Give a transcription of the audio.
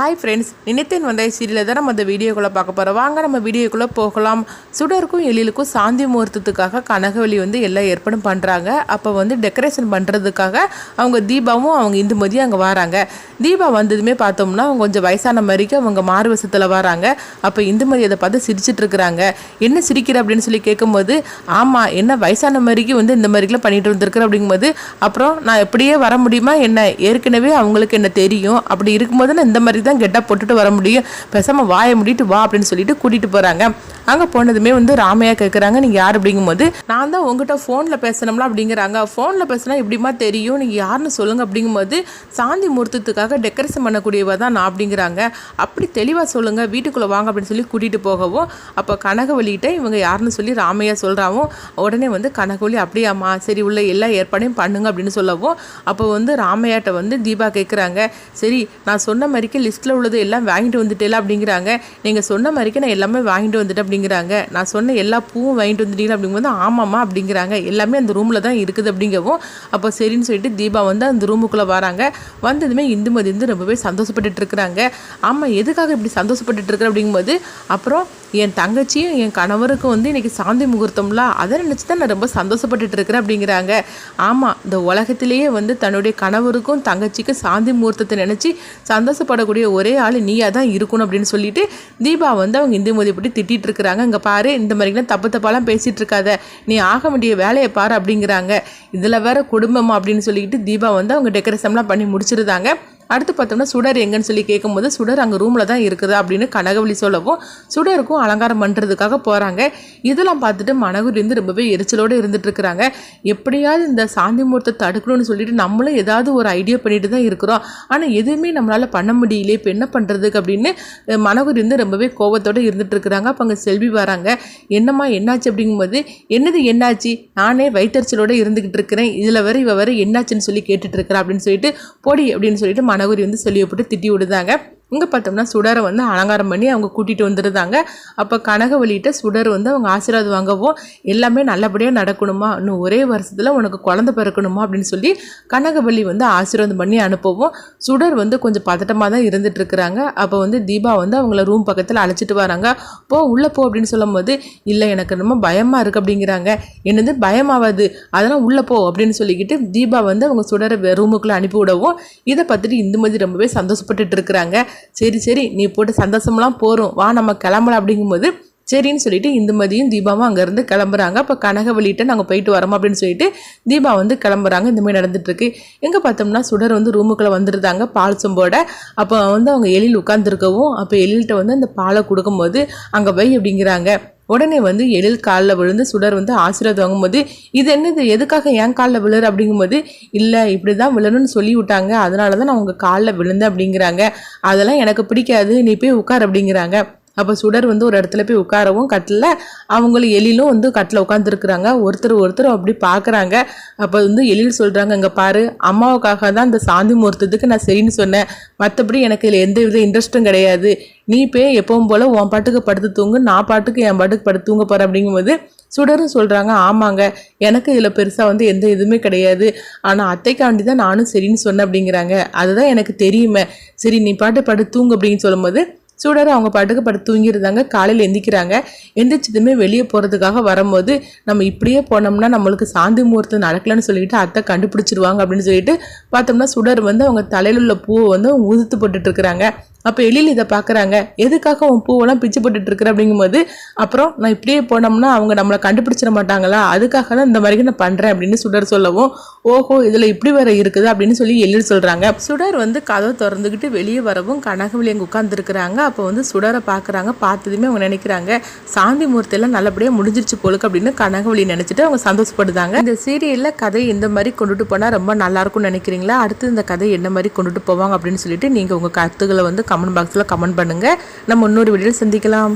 Hi friends நினைத்தேன் வந்த சீரியலில் தான் நம்ம அந்த வீடியோக்குள்ளே பார்க்க போகிறோம் வாங்க நம்ம வீடியோக்குள்ளே போகலாம். சுடருக்கும் எழிலுக்கும் சாந்தி முகூர்த்தத்துக்காக கனகவெளி வந்து எல்லாம் ஏற்பாடும் பண்ணுறாங்க அப்போ வந்து டெக்கரேஷன் பண்ணுறதுக்காக அவங்க தீபாவும் அவங்க இந்துமதியும் அங்கே வராங்க. தீபா வந்ததுமே பார்த்தோம்னா அவங்க கொஞ்சம் வயசான மாதிரிக்கு அவங்க மார்வசத்தில் வராங்க. அப்போ இந்துமதி அதை பார்த்து சிரிச்சிட்டு இருக்கிறாங்க. என்ன சிரிக்கிற? அப்படின்னு சொல்லி கேட்கும்போது ஆமாம் என்ன வயசான மாதிரிக்கு வந்து இந்த மாதிரிக்கெல்லாம் பண்ணிட்டு வந்திருக்கிற? அப்படிங்கும்போது அப்புறம் நான் எப்படியே வர முடியுமா? என்ன? ஏற்கனவே அவங்களுக்கு என்ன தெரியும்? அப்படி இருக்கும்போது நான் இந்த மாதிரி தான் கெட்டப் போட்டுட்டு வர முடியும். பேசாமல் வாயை முடிட்டு வா அப்படின்னு சொல்லிட்டு கூட்டிகிட்டு போகிறாங்க அங்கே போனதுமே வந்து ராமையா கேட்குறாங்க நீங்கள் யார்? அப்படிங்கும்போது நான் தான் உங்ககிட்ட ஃபோனில் பேசணும்ல அப்படிங்கிறாங்க. ஃபோனில் பேசினா எப்படிமா தெரியும்? நீங்கள் யாருன்னு சொல்லுங்கள் அப்படிங்கும்போது சாந்தி முகூர்த்தத்துக்காக டெக்கரேஷன் பண்ணக்கூடியவ தான் நான் அப்படிங்கிறாங்க. அப்படி தெளிவாக சொல்லுங்கள் வீட்டுக்குள்ளே வாங்க அப்படின்னு சொல்லி கூட்டிகிட்டு போகவும் அப்போ கனகவழிகிட்ட இவங்க யாருன்னு சொல்லி ராமையா சொல்கிறாவும் உடனே வந்து கனகவழி அப்படியாம்மா சரி உள்ள எல்லா ஏற்பாடையும் பண்ணுங்க அப்படின்னு சொல்லவும் அப்போ வந்து ராமையாட்ட வந்து தீபா கேட்குறாங்க சரி நான் சொன்ன மாதிரிக்கு லிஸ்ட்டில் உள்ளது எல்லாம் வாங்கிட்டு வந்துட்டேல அப்படிங்கிறாங்க. நீங்கள் சொன்ன மாதிரிக்கு நான் எல்லாமே வாங்கிட்டு வந்துட்டேன் அப்படிங்கிறாங்க. நான் சொன்ன எல்லா பூவும் வாங்கிட்டு வந்துட்டீங்களா அப்படிங்கும்போது ஆமாம்மா அப்படிங்கிறாங்க. எல்லாமே அந்த ரூமில் தான் இருக்குது அப்படிங்கவும் அப்போ சரின்னு சொல்லிட்டு தீபா வந்து அந்த ரூமுக்குள்ளே வராங்க. வந்ததுமே இந்துமதி வந்து ரொம்பவே சந்தோஷப்பட்டுட்டு இருக்கிறாங்க. ஆமாம் எதுக்காக இப்படி சந்தோஷப்பட்டுட்டு இருக்கிற அப்படிங்கும்போது அப்புறம் என் தங்கச்சியும் என் கணவருக்கும் வந்து இன்றைக்கி சாந்தி முகூர்த்தம்ல அதை நினச்சி தான் நான் ரொம்ப சந்தோஷப்பட்டுட்டு இருக்கிறேன் அப்படிங்கிறாங்க. ஆமாம் இந்த உலகத்திலேயே வந்து தன்னுடைய கணவருக்கும் தங்கச்சிக்கும் சாந்தி முகூர்த்தத்தை நினச்சி சந்தோஷப்படக்கூடிய ஒரே ஆள் நீயாக தான் இருக்கணும் அப்படின்னு சொல்லிட்டு தீபா வந்து அவங்க இந்துமதி பற்றி திட்டிகிட்டு இருக்கிறாங்க. இங்கே பாரு இந்த மாதிரிலாம் தப்பு தப்பாலாம் பேசிகிட்டு இருக்காத. நீ ஆக வேண்டிய வேலையை பாரு அப்படிங்கிறாங்க. இதில் வேற குடும்பமா அப்படின்னு சொல்லிட்டு தீபா வந்து அவங்க டெக்கரேஷன்லாம் பண்ணி முடிச்சிருந்தாங்க. அடுத்து பார்த்தோம்னா சுடர் எங்கன்னு சொல்லி கேட்கும்போது சுடர் அங்கே ரூமில் தான் இருக்குது அப்படின்னு கனகவழி சொல்லவும் சுடருக்கும் அலங்காரம் பண்ணுறதுக்காக போகிறாங்க இதெல்லாம் பார்த்துட்டு மனகுரி வந்து ரொம்பவே எரிச்சலோடு இருந்துட்டு இருக்கிறாங்க. எப்படியாவது இந்த சாந்தி முகூர்த்தத்தை தடுக்கணும்னு சொல்லிட்டு நம்மளும் ஏதாவது ஒரு ஐடியா பண்ணிட்டு தான் இருக்கிறோம். ஆனால் எதுவுமே நம்மளால் பண்ண முடியலையே இப்போ என்ன பண்ணுறதுக்கு அப்படின்னு மனகுரி வந்து ரொம்பவே கோபத்தோடு இருந்துட்டு இருக்கிறாங்க. அப்போ அங்கே செல்வி வராங்க. என்னம்மா என்னாச்சு அப்படிங்கும்போது என்னது என்னாச்சு? நானே வயிற்றுச்சலோடு இருந்துக்கிட்டு இருக்கிறேன். இதில் வர இவ வர என்னாச்சுன்னு சொல்லி கேட்டுட்டு இருக்கிறேன் அப்படின்னு சொல்லிட்டு போடி அப்படின்னு சொல்லிட்டு கணவர் வந்து சொல்லி போட்டு திட்டி விடுதாங்க இங்கே பார்த்தோம்னா சுடரை வந்து அலங்காரம் பண்ணி அவங்க கூட்டிகிட்டு வந்துருந்தாங்க. அப்போ கனகவழிகிட்ட சுடர் வந்து அவங்க ஆசீர்வாதம் வாங்கவும் எல்லாமே நல்லபடியாக நடக்கணுமா? இன்னும் ஒரே வருஷத்தில் உனக்கு குழந்தை பிறக்கணுமா? அப்படின்னு சொல்லி கனகவள்ளி வந்து ஆசீர்வாதம் பண்ணி அனுப்பவும் சுடர் வந்து கொஞ்சம் பதட்டமாக தான் இருந்துட்டு இருக்கிறாங்க. அப்போ வந்து தீபா வந்து அவங்கள ரூம் பக்கத்தில் அழைச்சிட்டு வராங்க. போ உள்ளே போ அப்படின்னு சொல்லும்போது இல்லை எனக்கு ரொம்ப பயமாக இருக்குது அப்படிங்கிறாங்க. என்னது? பயமாவாது? அதெல்லாம் உள்ளே போ அப்படின்னு சொல்லிக்கிட்டு தீபா வந்து அவங்க சுடரை ரூமுக்குள்ளே அனுப்பி விடவும் இதை பார்த்துட்டு இந்துமதி ரொம்பவே சந்தோஷப்பட்டுட்டு இருக்கிறாங்க. சரி சரி நீ போட்டு சந்தோஷம்லாம் போகிறோம் வா நம்ம கிளம்பலாம் அப்படிங்கும்போது சரின்னு சொல்லிட்டு இந்துமதியும் தீபாவும் அங்கேருந்து கிளம்புறாங்க. அப்போ கனகவழிகிட்ட நாங்கள் போயிட்டு வரோம் அப்படின்னு சொல்லிட்டு தீபா வந்து கிளம்புறாங்க. இந்த மாதிரி நடந்துட்டுருக்கு. எங்கே பார்த்தோம்னா சுடர் வந்து ரூமுக்குள்ளே வந்துருந்தாங்க பால் சொம்போட. அப்போ வந்து அவங்க எழில் உட்காந்துருக்கவும் அப்போ எழில்கிட்ட வந்து அந்த பாலை கொடுக்கும்போது அங்கே போய் அப்படிங்கிறாங்க. உடனே வந்து எழில் காலில் விழுந்து சுடர் வந்து ஆசீர்வாதம் வாங்கும்போது இது என்னது? எதுக்காக என் காலில் விழுற? அப்படிங்கும்போது இல்லை இப்படி தான் விழணும்னு சொல்லி விட்டாங்க. அதனால தான் நான் உங்கள் காலில் விழுந்தேன் அப்படிங்கிறாங்க. அதெல்லாம் எனக்கு பிடிக்காது. நீ போய் உட்கார் அப்படிங்கிறாங்க. அப்போ சுடர் வந்து ஒரு இடத்துல போய் உட்காரவும் கட்டில். அவங்களும் எழிலும் வந்து கட்டில் உட்காந்துருக்குறாங்க ஒருத்தர் ஒருத்தர் அப்படி பார்க்குறாங்க அப்போ வந்து எழில் சொல்கிறாங்க இங்கே பாரு அம்மாவுக்காக தான் இந்த சாந்தி முகூர்த்தத்துக்கு நான் சரின்னு சொன்னேன். மற்றபடி எனக்கு இதில் எந்த வித இன்ட்ரெஸ்ட்டும் கிடையாது. நீ போய் எப்பவும் போல் உன் பாட்டுக்கு படுத்து தூங்கு. நான் பாட்டுக்கு என் பாட்டுக்கு படுத்து தூங்க போகிறேன் அப்படிங்கும்போது சுடரும் சொல்கிறாங்க ஆமாங்க எனக்கு இதில் பெருசாக வந்து எந்த இதுவுமே கிடையாது. ஆனால் அத்தைக்காண்டி தான் நானும் சரின்னு சொன்னேன். அப்படிங்கிறாங்க. அதுதான் எனக்கு தெரியுமே. சரி நீ பாட்டு படுத்து தூங்கு அப்படின்னு சொல்லும்போது சுடர் அவங்க பாட்டுக்கு படுத்து தூங்கியிருந்தாங்க. காலையில் எந்திக்கிறாங்க. எந்திரிச்சதுமே வெளியே போகிறதுக்காக வரும்போது நம்ம இப்படியே போனோம்னா நம்மளுக்கு சாந்தி முகூர்த்தம் நடக்கலன்னு சொல்லிட்டு அத்தை கண்டுபிடிச்சிருவாங்க அப்படின்னு சொல்லிட்டு பார்த்தோம்னா சுடர் வந்து அவங்க தலையில் உள்ள பூவை வந்து அவங்க உதுத்து போட்டுட்டு இருக்கிறாங்க. அப்போ எழில் இதை பார்க்குறாங்க எதுக்காக உன் பூவெல்லாம் பிச்சு போட்டுட்டு இருக்கிற அப்படிங்கும்போது அப்புறம் நான் இப்படியே போனோம்னா அவங்க நம்மளை கண்டுபிடிச்சிட மாட்டாங்களா? அதுக்காக தான் இந்த மாதிரி நான் பண்ணுறேன் அப்படின்னு சுடர் சொல்லவும் ஓஹோ இதில் இப்படி வேற இருக்குது அப்படின்னு சொல்லி எழில் சொல்கிறாங்க சுடர் வந்து கதவை திறந்துக்கிட்டு வெளியே வரவும் கனகவழி அங்கே உட்காந்துருக்குறாங்க அப்போ வந்து சுடரை பார்க்குறாங்க பார்த்ததுமே அவங்க நினைக்கிறாங்க சாந்தி மூர்த்தியெல்லாம் நல்லபடியாக முடிஞ்சிருச்சு போலுக்கு அப்படின்னு கனகவழி நினச்சிட்டு அவங்க சந்தோஷப்படுதாங்க. இந்த சீரியலில் கதை இந்த மாதிரி கொண்டுட்டு போனால் ரொம்ப நல்லா இருக்கும்னு நினைக்கிறீங்களா? அடுத்து இந்த கதை என்ன மாதிரி கொண்டுட்டு போவாங்க அப்படின்னு சொல்லிட்டு நீங்கள் உங்கள் கருத்துக்களை வந்து கமெண்ட் பாக்ஸில் கமெண்ட் பண்ணுங்கள் நம்ம இன்னொரு வீடியோவில் சந்திக்கலாம்.